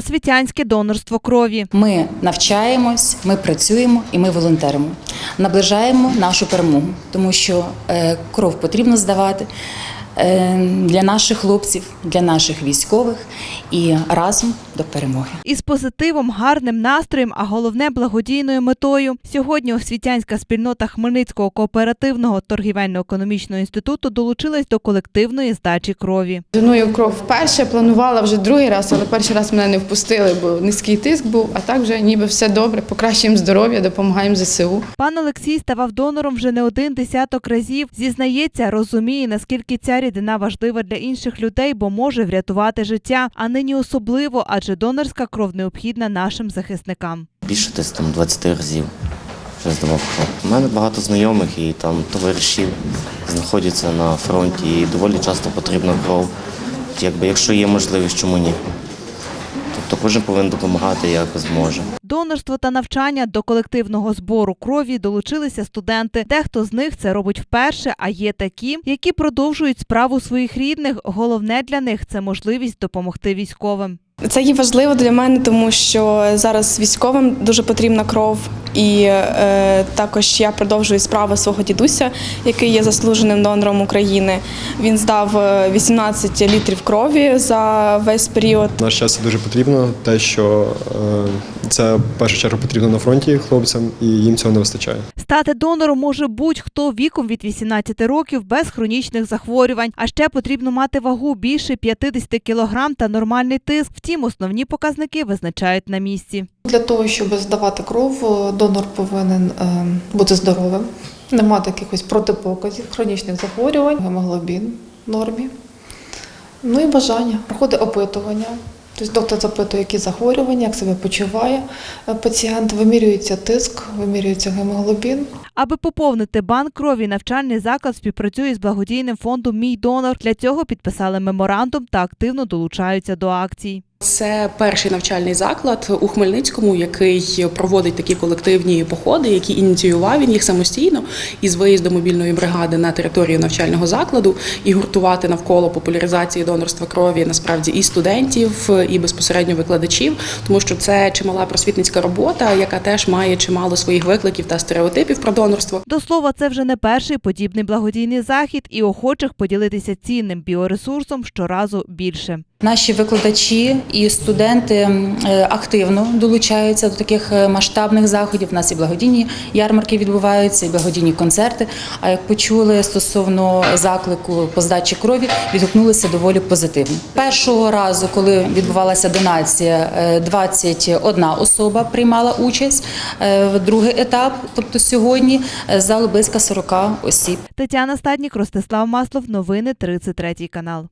освітянське донорство крові. Ми навчаємось, ми працюємо і ми волонтеримо. Наближаємо нашу перемогу, тому що е, кров потрібно здавати для наших хлопців, для наших військових і разом до перемоги. Із позитивом, гарним настроєм, а головне благодійною метою. Сьогодні освітянська спільнота Хмельницького кооперативного торгівельно-економічного інституту долучилась до колективної здачі крові. Доную кров вперше, планувала вже другий раз, але перший раз мене не впустили, бо низький тиск був, а так вже ніби все добре, покращуємо здоров'я, допомагаємо ЗСУ. Пан Олексій ставав донором вже не один десяток разів. Зізнається, розуміє, наскільки ця рідина важлива для інших людей, бо може врятувати життя. А нині особливо, адже донорська кров необхідна нашим захисникам. більше десь там 20 разів вже здавав кров. У мене багато знайомих і там товаришів знаходяться на фронті і доволі часто потрібна кров. Якби, якщо є можливість, чому ні? Кожен повинен допомагати як зможе. Донорство та навчання до колективного збору крові долучилися студенти. Дехто з них це робить вперше, а є такі, які продовжують справу своїх рідних. Головне для них це можливість допомогти військовим. Це є важливо для мене, тому що зараз військовим дуже потрібна кров, і е, також я продовжую справу свого дідуся, який є заслуженим донором України. Він здав е, 18 літрів крові за весь період. Наш час це дуже потрібно, те, що е, це в першу чергу потрібно на фронті хлопцям, і їм цього не вистачає. Стати донором може будь-хто віком від 18 років без хронічних захворювань. А ще потрібно мати вагу більше 50 кг та нормальний тиск. Втім, основні показники визначають на місці. Для того, щоб здавати кров, е, донор повинен е, бути здоровим, не мати якихось протипоказів, хронічних захворювань, гемоглобін в нормі. Ну і бажання. Проходить опитування. Тобто доктор запитує, які захворювання, як себе почуває е, пацієнт, вимірюється тиск, вимірюється гемоглобін. Аби поповнити банк крові, навчальний заклад співпрацює з благодійним фондом Мій донор. Для цього підписали меморандум та активно долучаються до акцій. Це перший навчальний заклад у Хмельницькому, який проводить такі колективні походи, які ініціював він їх самостійно із виїзду мобільної бригади на територію навчального закладу і гуртувати навколо популяризації донорства крові насправді і студентів, і безпосередньо викладачів, тому що це чимала просвітницька робота, яка теж має чимало своїх викликів та стереотипів про донорство. До слова, це вже не перший подібний благодійний захід, і охочих поділитися цінним біоресурсом щоразу більше. Наші викладачі і студенти е, активно долучаються до таких е, масштабних заходів. У нас і благодійні ярмарки відбуваються, і благодійні концерти. А як почули стосовно заклику по здачі крові, відгукнулися доволі позитивно. Першого разу, коли відбувалася донація, е, 21 особа приймала участь. Е, в Другий етап, тобто сьогодні, е, зал близько 40 осіб. Тетяна Стаднік, Ростислав Маслов. Новини 33 канал.